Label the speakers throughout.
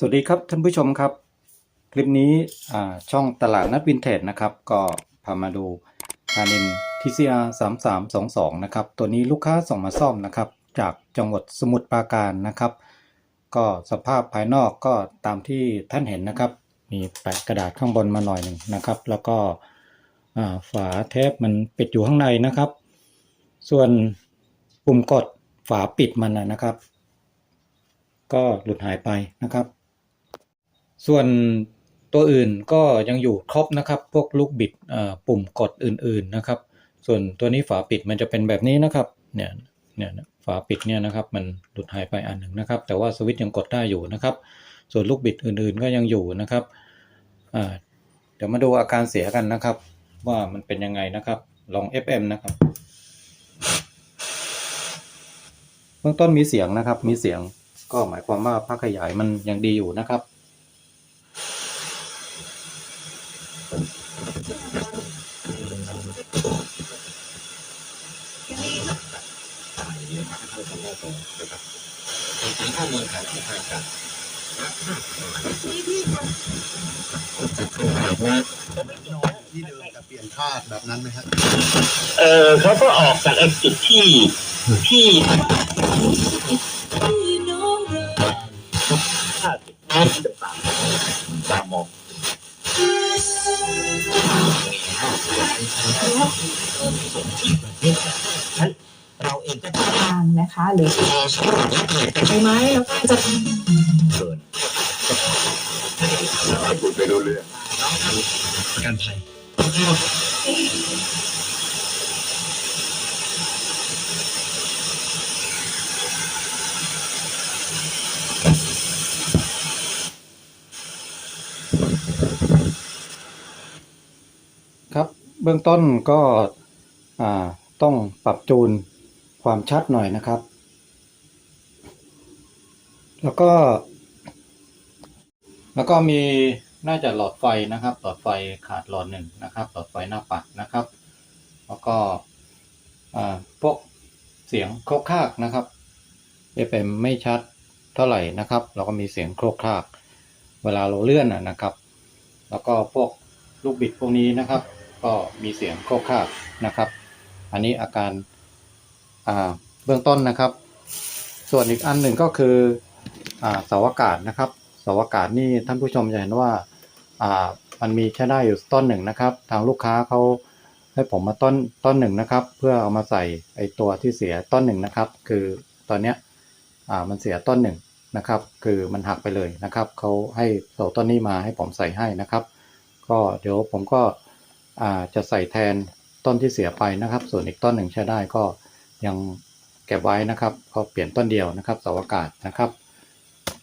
Speaker 1: สวัสดีครับท่านผู้ชมครับ คลิปนี้ช่องตลาดนัดวินเทจนะครับ ก็พามาดูคานิน TCR 3322นะครับ ตัวนี้ลูกค้าส่งมาซ่อมนะครับ จากจังหวัดสมุทรปราการนะครับ ก็สภาพภายนอกก็ตามที่ท่านเห็นนะครับ มีแปะกระดาษข้างบนมาหน่อยหนึ่งนะครับ แล้วก็ฝาเทปมันปิดอยู่ข้างในนะครับ ส่วนปุ่มกดฝาปิดมันนะครับ ก็หลุดหายไปนะครับ ส่วนตัวอื่นก็ยังอยู่ครบนะครับ พวกลูกบิดปุ่มกดอื่นๆนะครับ ส่วนตัวนี้ฝาปิดมันจะเป็นแบบนี้นะครับ เนี่ยเนี่ยฝาปิดเนี่ยนะครับ มันหลุดหายไปอันหนึ่งนะครับ แต่ว่าสวิตช์ยังกดได้อยู่นะครับ ส่วนลูกบิดอื่นๆก็ยังอยู่นะครับเดี๋ยวมาดูอาการเสียกันนะครับ ว่ามันเป็นยังไงนะครับ ลอง FM นะครับเบื้องต้นมีเสียงนะครับ มีเสียงก็หมายความว่าภาคขยายมันยังดีอยู่นะครับ พื่ทำหน้าตรงนะครับรวงถึง
Speaker 2: ข้อมูลฐานที่ทางการว่า
Speaker 3: ที่เดิมจะเปลี่ยนธาแบบนั้นไหมครับ
Speaker 2: เออเขาก็ออกจากจุดที่ที่ นะ
Speaker 4: คะ หรือ
Speaker 2: พอสร้างและเกิด
Speaker 4: ใช่ไหมแล้วก็จะ
Speaker 2: เกิน
Speaker 3: ไปดูเรื่อง
Speaker 2: ประกันภัย
Speaker 1: ครับเบื้องต้นก็อ่าต้องปรับจูน ความชัดหน่อยนะครับ แล้วก็ แล้วก็มีน่าจะหลอดไฟนะครับ หลอดไฟขาดหลอดหนึ่งนะครับ หลอดไฟหน้าปัดนะครับ แล้วก็พวกเสียงโครกคากนะครับ FM ไม่ชัดเท่าไหร่นะครับแล้วก็มีเสียงโครกคาก เวลาเราเลื่อนนะครับ แล้วก็พวกลูกบิดพวกนี้นะครับ ก็มีเสียงโครกคากนะครับ อันนี้อาการ เบื้องต้นนะครับ ส่วนอีกอันหนึ่งก็คืออาเสาอากาศนะครับเสาอากาศนี่ท่านผู้ชมจะเห็นว่ามันมีแค่ได้อยู่ต้นหนึ่งนะครับ ทางลูกค้าเขาให้ผมมาต้นต้นหนึ่งนะครับ เพื่อเอามาใส่ไอตัวที่เสียต้นหนึ่งนะครับ คือตอนเนี้ยมันเสียต้นหนึ่งนะครับ คือมันหักไปเลยนะครับเขาให้เสาต้นนี้มาให้ผมใส่ให้นะครับ ก็เดี๋ยวผมก็จะใส่แทนต้นที่เสียไปนะครับ ส่วนอีกต้นหนึ่งใช้ได้ก็ ยังเก็บไว้นะครับก็เปลี่ยนต้นเดียวนะครับเสาอากาศนะครับ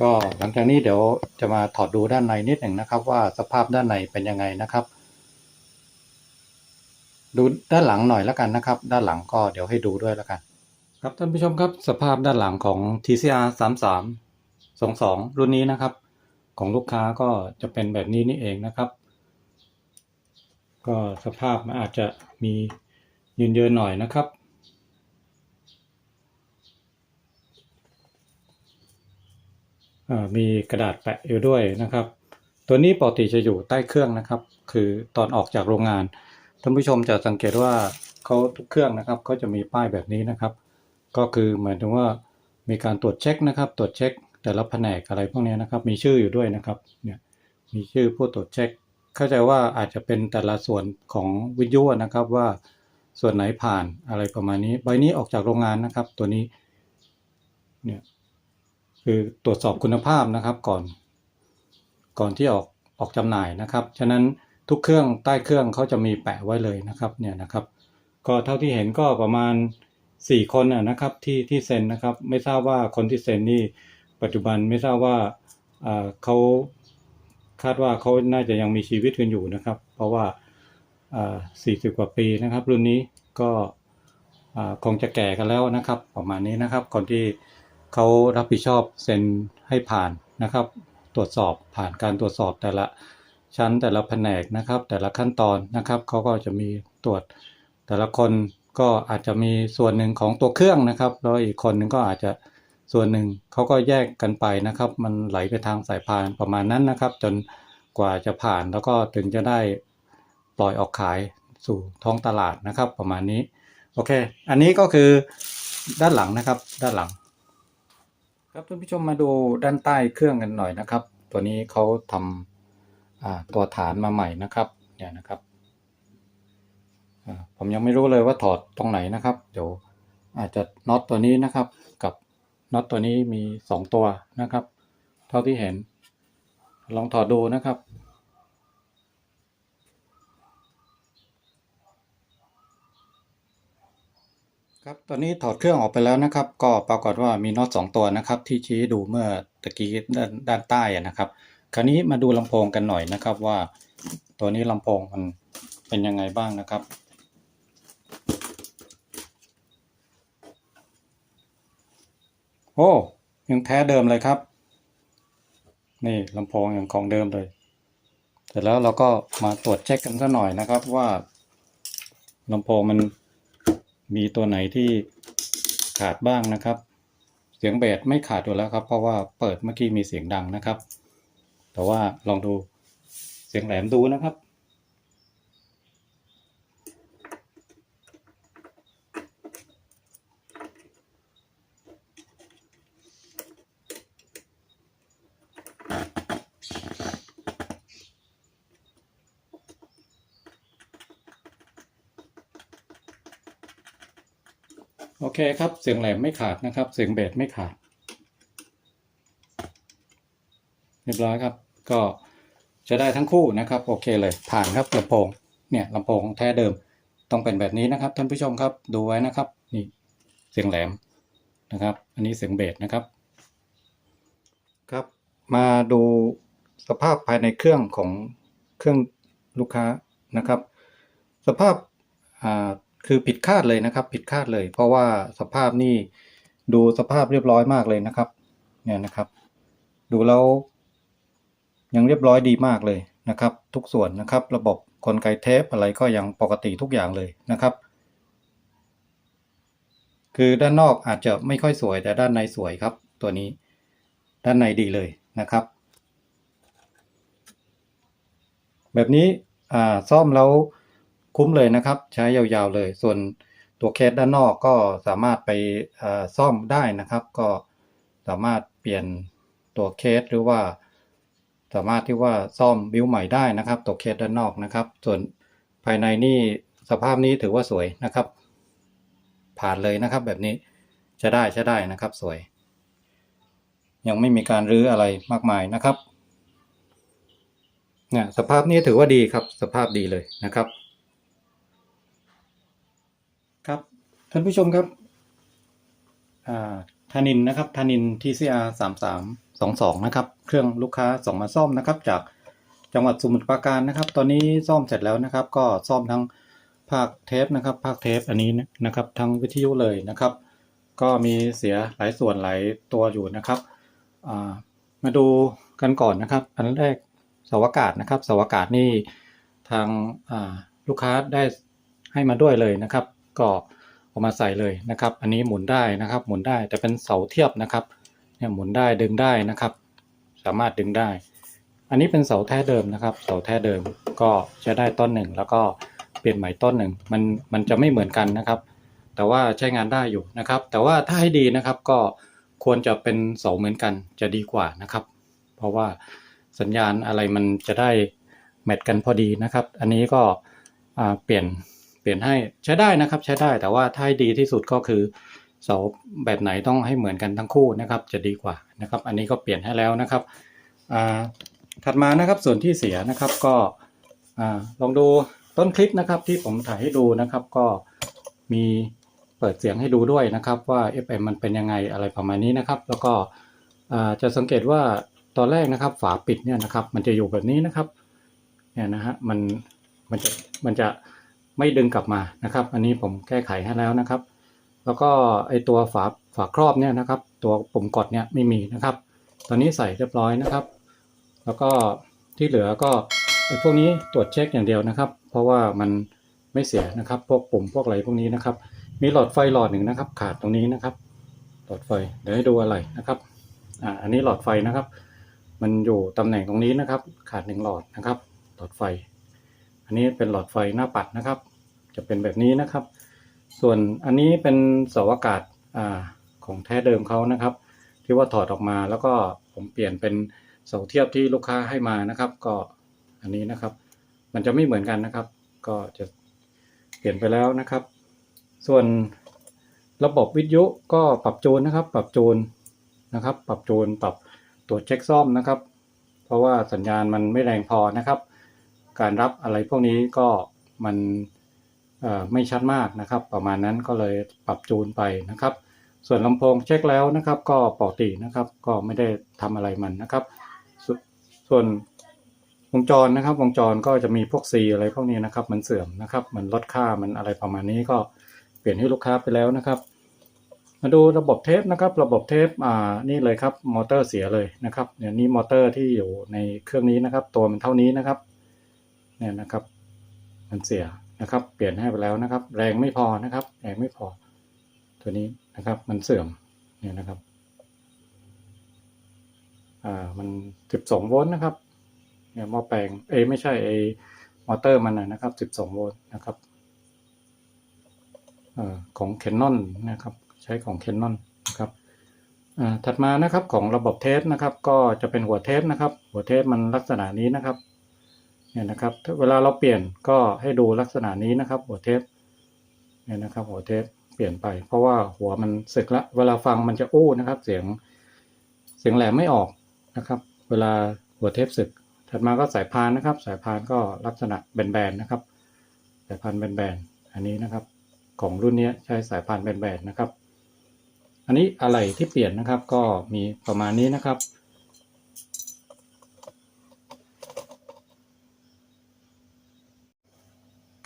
Speaker 1: ก็หลังจากนี้เดี๋ยวจะมาถอดดูด้านในนิดหนึ่งนะครับ ว่าสภาพด้านในเป็นยังไงนะครับ ดูด้านหลังหน่อยแล้วกันนะครับ ด้านหลังก็เดี๋ยวให้ดูด้วยแล้วกัน ครับท่านผู้ชมครับสภาพด้านหลังของ TCR 33 22 รุ่นนี้นะครับ ของลูกค้าก็จะเป็นแบบนี้นี่เองนะครับ ก็สภาพมันอาจจะมียืนเยินหน่อยนะครับ อ่า มีกระดาษแปะอยู่ด้วยนะครับ ตัวนี้ปกติจะอยู่ใต้เครื่องนะครับ คือตอนออกจากโรงงานท่านผู้ชมจะสังเกตว่าเขาทุกเครื่องนะครับเขาจะมีป้ายแบบนี้นะครับ ก็คือหมายถึงว่ามีการตรวจเช็คนะครับ ตรวจเช็ค แต่ละแผนกอะไรพวกนี้นะครับ มีชื่ออยู่ด้วยนะครับเนี่ยมีชื่อผู้ตรวจเช็ค เข้าใจว่าอาจจะเป็นแต่ละส่วนของวิทยุนะครับว่าส่วนไหนผ่านอะไรประมาณนี้ ใบนี้ออกจากโรงงานนะครับ ตัวนี้เนี่ย คือตรวจสอบคุณภาพนะครับก่อน ก่อนที่ออกออกจำหน่ายนะครับ ฉะนั้นทุกเครื่องใต้เครื่องเขาจะมีแปะไว้เลยนะครับเนี่ยนะครับ ก็เท่าที่เห็นก็ประมาณสี่คนนะครับที่ที่เซ็นนะครับ ไม่ทราบว่าคนที่เซ็นนี่ปัจจุบันไม่ทราบว่าอ่าเขาคาดว่าเขาน่าจะยังมีชีวิตกันอยู่นะครับ เพราะว่าอ่าสี่สิบกว่าปีนะครับ รุ่นนี้ก็อ่าคงจะแก่กันแล้วนะครับ ประมาณนี้นะครับคนที่ เขารับผิดชอบเซ็นให้ผ่านนะครับ ตรวจสอบผ่านการตรวจสอบแต่ละชั้นแต่ละแผนกนะครับ แต่ละขั้นตอนนะครับเขาก็จะมีตรวจแต่ละคนก็อาจจะมีส่วนหนึ่งของตัวเครื่องนะครับแล้วอีกคนหนึ่งก็อาจจะส่วนหนึ่งเขาก็แยกกันไปนะครับ มันไหลไปทางสายพานประมาณนั้นนะครับ จนกว่าจะผ่านแล้วก็ถึงจะได้ปล่อยออกขายสู่ท้องตลาดนะครับ ประมาณนี้โอเค อันนี้ก็คือด้านหลังนะครับด้านหลัง ครับท่านผู้ชมมาดูด้านใต้เครื่องกันหน่อยนะครับ ตัวนี้เขาทำตัวฐานมาใหม่นะครับเนี่ยนะครับผมยังไม่รู้เลยว่าถอดตรงไหนนะครับ เดี๋ยวอาจจะน็อตตัวนี้นะครับ กับน็อตตัวนี้มีสองตัวนะครับ เท่าที่เห็น ลองถอดดูนะครับ ครับตอนนี้ถอดเครื่องออกไปแล้วนะครับ ก็ปรากฏว่ามีน็อตสองตัวนะครับ ที่ชี้ดูเมื่อตะกี้ด้านด้านใต้นะครับ คราวนี้มาดูลำโพงกันหน่อยนะครับว่าตัวนี้ลำโพงมันเป็นยังไงบ้างนะครับโอ้ยังแท้เดิมเลยครับ นี่ลำโพงอย่างของเดิมเลย เสร็จแล้วเราก็มาตรวจเช็คกันสักหน่อยนะครับว่าลำโพงมัน มีตัวไหนที่ขาดบ้างนะครับ เสียงเบสไม่ขาดอยู่แล้วครับ เพราะว่าเปิดเมื่อกี้มีเสียงดังนะครับ แต่ว่าลองดูเสียงแหลมดูนะครับ เคครับ เสียงแหลมไม่ขาดนะครับ เสียงเบสไม่ขาด เรียบร้อยครับ ก็จะได้ทั้งคู่นะครับ โอเคเลยผ่านครับลำโพง เนี่ยลำโพงแท้เดิม ต้องเป็นแบบนี้นะครับ ท่านผู้ชมครับ ดูไว้นะครับ นี่เสียงแหลมนะครับ อันนี้เสียงเบสนะครับ ครับ มาดูสภาพภายในเครื่องของเครื่องลูกค้านะครับ สภาพอ่า คือผิดคาดเลยนะครับ ผิดคาดเลย เพราะว่าสภาพนี่ดูสภาพเรียบร้อยมากเลยนะครับ เนี่ยนะครับ ดูแล้วยังเรียบร้อยดีมากเลยนะครับ ทุกส่วนนะครับ ระบบกลไกเทปอะไรก็ยังปกติทุกอย่างเลยนะครับ คือด้านนอกอาจจะไม่ค่อยสวยแต่ด้านในสวยครับ ตัวนี้ด้านในดีเลยนะครับ แบบนี้อ่าซ่อมแล้ว คุ้มเลยนะครับ ใช้ยาวๆเลย ส่วนตัวเคสด้านนอกก็สามารถไปซ่อมได้นะครับ ก็สามารถเปลี่ยนตัวเคสหรือว่า สามารถที่ว่าซ่อมบิวใหม่ได้นะครับ ตัวเคสด้านนอกนะครับ ส่วนภายในนี่สภาพนี้ถือว่าสวยนะครับ ผ่านเลยนะครับแบบนี้จะได้จะได้นะครับสวย ยังไม่มีการรื้ออะไรมากมายนะครับเนี่ยสภาพนี้ถือว่าดีครับ สภาพดีเลยนะครับ ครับ ท่านผู้ชมครับอ่าธานินนะครับธานิน TCR สามสามสองสองนะครับ เครื่องลูกค้าส่งมาซ่อมนะครับ จากจังหวัดสมุทรปราการนะครับ ตอนนี้ซ่อมเสร็จแล้วนะครับ ก็ซ่อมทั้งภาคเทปนะครับ ภาคเทปอันนี้นะครับ ทั้งวิทยุเลยนะครับ ก็มีเสียหลายส่วนหลายตัวอยู่นะครับมาดูกันก่อนนะครับ อันแรกสาอากาศนะครับสาอากาศนี่ทางลูกค้าได้ให้มาด้วยเลยนะครับ ก็ เอามาใส่เลยนะครับ อันนี้หมุนได้นะครับ หมุนได้แต่เป็นเสาเทียบนะครับเนี่ยหมุนได้ดึงได้นะครับ สามารถดึงได้ อันนี้เป็นเสาแท้เดิมนะครับ เสาแท้เดิมก็จะได้ต้นหนึ่งแล้วก็เปลี่ยนใหม่ต้นหนึ่งมันมันจะไม่เหมือนกันนะครับ แต่ว่าใช้งานได้อยู่นะครับ แต่ว่าถ้าให้ดีนะครับก็ควรจะเป็นเสาเหมือนกันจะดีกว่านะครับ เพราะว่าสัญญาณอะไรมันจะได้แมทกันพอดีนะครับ อันนี้ก็เปลี่ยน ลี่ยนให้ใช้ได้นะครับ ใช้ได้แต่ว่าถ้าให้ดีที่สุดก็คือเสาแบบไหนต้องให้เหมือนกันทั้งคู่นะครับ จะดีกว่านะครับ อันนี้ก็เปลี่ยนให้แล้วนะครับถัดมานะครับส่วนที่เสียนะครับก็ลองดูต้นคลิปนะครับที่ผมถ่ายให้ดูนะครับ ก็มีเปิดเสียงให้ดูด้วยนะครับว่า FM มันเป็นยังไงอะไรประมาณนี้นะครับ แล้วก็จะสังเกตว่าตอนแรกนะครับ ฝาปิดเนี่ยนะครับ มันจะอยู่แบบนี้นะครับเนี่ยนะฮะมันมันจะมันจะ ไม่ดึงกลับมานะครับ อันนี้ผมแก้ไขให้แล้วนะครับ แล้วก็ไอตัวฝาฝาครอบเนี่ยนะครับ ตัวปุ่มกดเนี่ยไม่มีนะครับ ตอนนี้ใส่เรียบร้อยนะครับ แล้วก็ที่เหลือก็ไอพวกนี้ตรวจเช็คอย่างเดียวนะครับ เพราะว่ามันไม่เสียนะครับ พวกปุ่มพวกอะไรพวกนี้นะครับ มีหลอดไฟหลอดหนึ่งนะครับ ขาดตรงนี้นะครับ หลอดไฟเดี๋ยวให้ดูอะไรนะครับอ่าอันนี้หลอดไฟนะครับ มันอยู่ตำแหน่งตรงนี้นะครับ ขาดหนึ่งหลอดนะครับ หลอดไฟ อันนี้เป็นหลอดไฟหน้าปัดนะครับ จะเป็นแบบนี้นะครับ ส่วนอันนี้เป็นเสาอากาศอ่าของแท้เดิมเขานะครับ ที่ว่าถอดออกมาแล้วก็ผมเปลี่ยนเป็นเสาเทียบที่ลูกค้าให้มานะครับ ก็อันนี้นะครับ มันจะไม่เหมือนกันนะครับ ก็จะเปลี่ยนไปแล้วนะครับ ส่วนระบบวิทยุก็ปรับจูนนะครับ ปรับจูนนะครับ ปรับจูนปรับตรวจเช็คซ่อมนะครับ เพราะว่าสัญญาณมันไม่แรงพอนะครับ การรับอะไรพวกนี้ก็มันไม่ชัดมากนะครับ ประมาณนั้นก็เลยปรับจูนไปนะครับ ส่วนลำโพงเช็คแล้วนะครับ ก็ปกตินะครับก็ไม่ได้ทำอะไรมันนะครับสส่วนวงจรนะครับ วงจรก็จะมีพวก C อะไรพวกนี้นะครับ มันเสื่อมนะครับ มันลดค่ามันอะไรประมาณนี้ก็เปลี่ยนให้ลูกค้าไปแล้วนะครับ มาดูระบบเทปนะครับ ระบบเทปอ่านี่เลยครับมอเตอร์เสียเลยนะครับเนี่ยนี่มอเตอร์ที่อยู่ในเครื่องนี้นะครับ ตัวมันเท่านี้นะครับ เนี่ยนะครับ มันเสียนะครับ เปลี่ยนให้ไปแล้วนะครับ แรงไม่พอนะครับ แรงไม่พอ ตัวนี้นะครับ มันเสื่อมเนี่ยนะครับอ่ามันสิบสองโวลต์นะครับเนี่ยหม้อแปลงเอไม่ใช่ไอมอเตอร์มันนะครับสิบสองโวลต์นะครับอ่าของแคนนอนนะครับ ใช้ของแคนนอนนะครับอ่าถัดมานะครับของระบบเทสนะครับ ก็จะเป็นหัวเทสนะครับ หัวเทสมันลักษณะนี้นะครับ เนี่ยนะครับเวลาเราเปลี่ยนก็ให้ดูลักษณะนี้นะครับ หัวเทปเนี่ยนะครับ หัวเทปเปลี่ยนไป เพราะว่าหัวมันสึกละ เวลาฟังมันจะอู้นะครับ เสียงเสียงแหลมไม่ออกนะครับ เวลาหัวเทปสึก ถัดมาก็สายพานนะครับ สายพานก็ลักษณะแบนๆนะครับ สายพานแบนๆอันนี้นะครับ ของรุ่นนี้ใช้สายพานแบนๆนะครับ อันนี้อะไรที่เปลี่ยนนะครับก็มีประมาณนี้นะครับ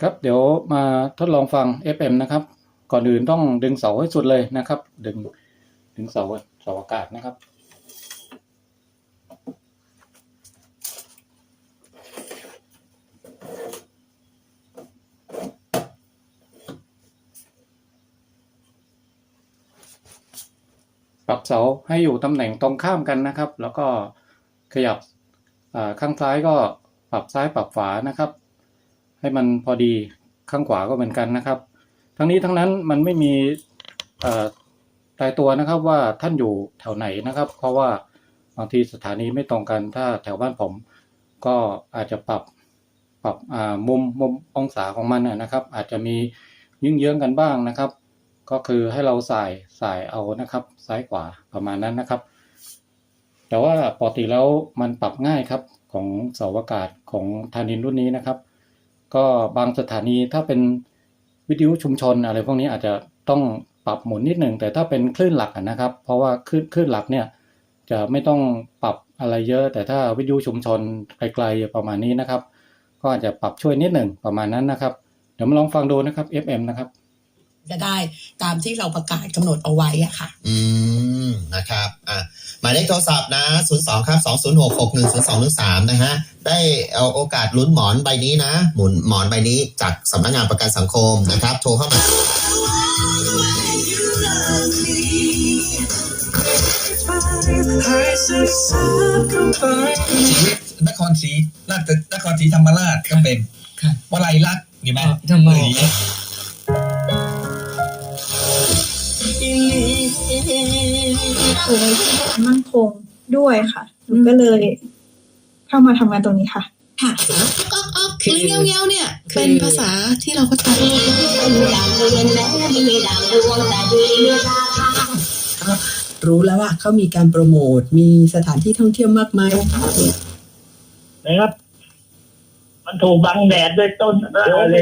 Speaker 1: ครับเดี๋ยวมาทดลองฟัง FM นะครับ ก่อนอื่นต้องดึงเสาให้สุดเลยนะครับ ดึงดึงเสาเสาอากาศนะครับปรับเสาให้อยู่ตำแหน่งตรงข้ามกันนะครับ แล้วก็ขยับข้างซ้ายก็ปรับซ้ายปรับขวานะครับ ให้มันพอดีข้างขวาก็เหมือนกันนะครับ ทั้งนี้ทั้งนั้นมันไม่มีเอ่ตายตัวนะครับว่าท่านอยู่แถวไหนนะครับ เพราะว่าบางทีสถานีไม่ตรงกันถ้าแถวบ้านผม ก็อาจจะปรับปรับมุมมุมองศาของมันนะนะครับ อาจจะมียื่งเยื้องกันบ้างนะครับ ก็คือให้เราใส่ใส่เอานะครับ ซ้ายขวาประมาณนั้นนะครับ แต่ว่าปกติแล้วมันปรับง่ายครับของเสาอากาศของธานินรุ่นนี้นะครับ ก็บางสถานีถ้าเป็นวิทยุชุมชนอะไรพวกนี้อาจจะต้องปรับหมุนนิดหนึ่งแต่ถ้าเป็นคลื่นหลักอะนะครับ เพราะว่าคลื่นคลื่นหลักเนี่ยจะไม่ต้องปรับอะไรเยอะ แต่ถ้าวิทยุชุมชนไกลๆประมาณนี้นะครับ ก็อาจจะปรับช่วยนิดหนึ่งประมาณนั้นนะครับ เดี๋ยวมาลองฟังดูนะครับ FM นะครับ
Speaker 4: จะได้ตามที่เราประกาศกำหนดเอาไว้อะค่ะ
Speaker 5: อืมนะครับอะ หมายเลขโทรศัพท์นะ 02 ครับ 206 6102 3 นะฮะ ได้เอาโอกาสลุ้นหมอนใบนี้นะ หมุนหมอนใบนี้จากสำนักงานประกันสังคมนะครับ โทรเข้ามา
Speaker 6: นครศรีราชนครศรีธรรมราชก็เป็น
Speaker 4: ค่ะ
Speaker 6: วลัยลักษณ์นี่ไหม
Speaker 4: ทำไม
Speaker 7: เคยมั่นคงด้วยค่ะหนูก็เลย เข้ามาทำงานตรงนี้ค่ะ
Speaker 4: ค่ะก็ก็คือเงี้ยวเงี้ยวๆเนี่ย เป็นภาษาที่เราก็ใช้
Speaker 8: รู้แล้วว่าเขามีการโปรโมท มีสถานที่ท่องเที่ยวมากมาย
Speaker 2: นะครับ มันถูกบังแดดด้วยต้นอะไร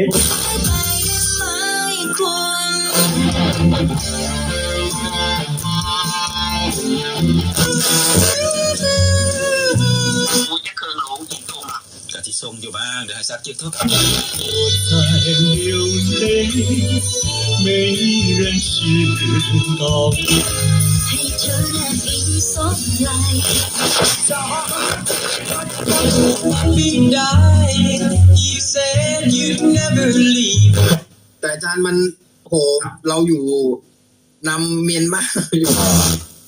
Speaker 6: ทิทรงอยู่บ้างเดี๋ยวให้ซักเก็บทุก
Speaker 3: แต่อาจารย์มันโหเราอยู่
Speaker 9: นำเมียนมาอยู่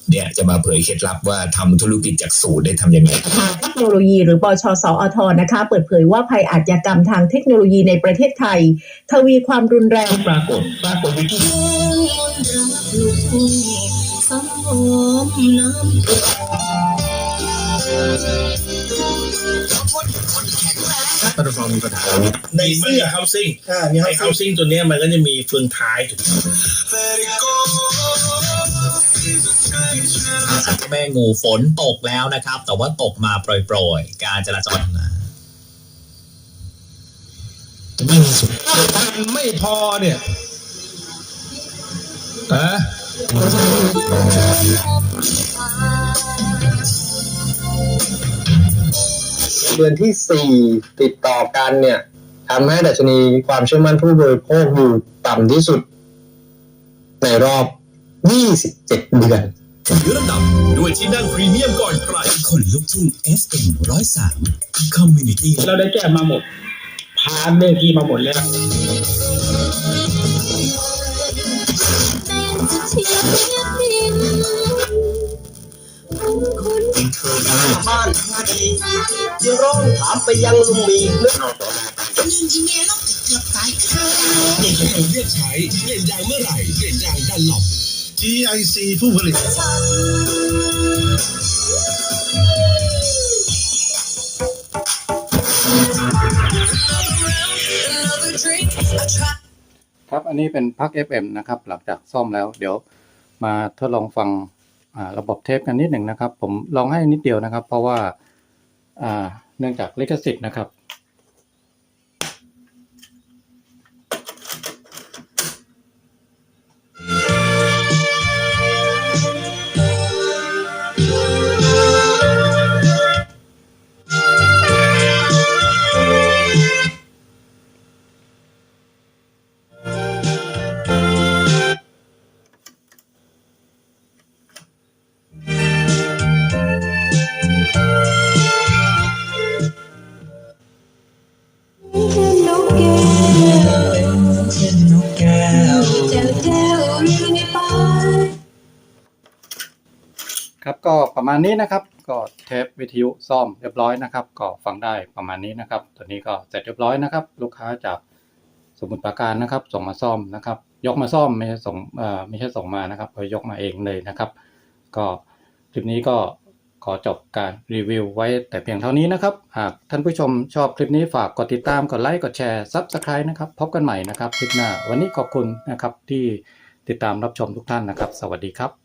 Speaker 6: เนี่ยจะมาเผยเคล็ดลับว่าทำธุรกิจจากศูนย์ได้ทำยังไง
Speaker 10: ทางเทคโนโลยีหรือปชสอทนะคะ เปิดเผยว่าภัยอาชญากรรมทางเทคโนโลยีในประเทศไทย ทวีความรุนแรง
Speaker 2: ปรากฏปรากฏวิธี
Speaker 3: ปตทมีปัญหา
Speaker 9: ในเสื้อ housing
Speaker 3: อ่ามี
Speaker 9: ใน housing ตัวเนี้ยมันก็จะมีเฟืองท้ายถูก
Speaker 11: แม่งูฝนตกแล้วนะครับ แต่ว่าตกมาโปรยๆ การจราจรนะ
Speaker 6: ไม่พอเนี่ยฮะ
Speaker 12: เดือนที่สี่ติดต่อกันเนี่ยทำให้ดัชนีความเชื่อมั่นผู้บริโภคอยู่ต่ำที่สุด ในรอบ 27 เดือน
Speaker 11: ยกระดับด้วยที่นั่งพรีเมียมก่อนใครคนลุกทุ่ง FM ร้อยสามคอมมูนิตี้
Speaker 2: เราได้แก้มาหมดผ่านเวทีมาหมดแล้ว
Speaker 9: บ้านท่าดียังร้องถามไปยังลุงมีนึก
Speaker 11: เลือกใช้เปลี่ยนยางเมื่อไหร่เปลี่ยนยางดันหลบ
Speaker 3: GIC ผู้ผลิต
Speaker 1: ครับอันนี้เป็นพัก FM นะครับ หลังจากซ่อมแล้วเดี๋ยวมาทดลองฟังระบบเทปกันนิดหนึ่งนะครับ ผมลองให้นิดเดียวนะครับ เพราะว่าอ่าเนื่องจากลิขสิทธิ์นะครับ ครับก็ประมาณนี้นะครับ ก็เทปวิทยุซ่อมเรียบร้อยนะครับ ก็ฟังได้ประมาณนี้นะครับตัวนี้ก็เสร็จเรียบร้อยนะครับ ลูกค้าจากสมุทรปราการนะครับ ส่งมาซ่อมนะครับ ยกมาซ่อมไม่ใช่ส่งเอ่อไม่ใช่ส่งมานะครับเขายกมาเองเลยนะครับ ก็คลิปนี้ก็ขอจบการรีวิวไว้แต่เพียงเท่านี้นะครับ หากท่านผู้ชมชอบคลิปนี้ฝากกดติดตาม กดไลค์ กดแชร์ซับสไครต์นะครับ พบกันใหม่นะครับ คลิปหน้า วันนี้ขอบคุณนะครับที่ติดตามรับชมทุกท่านนะครับ สวัสดีครับ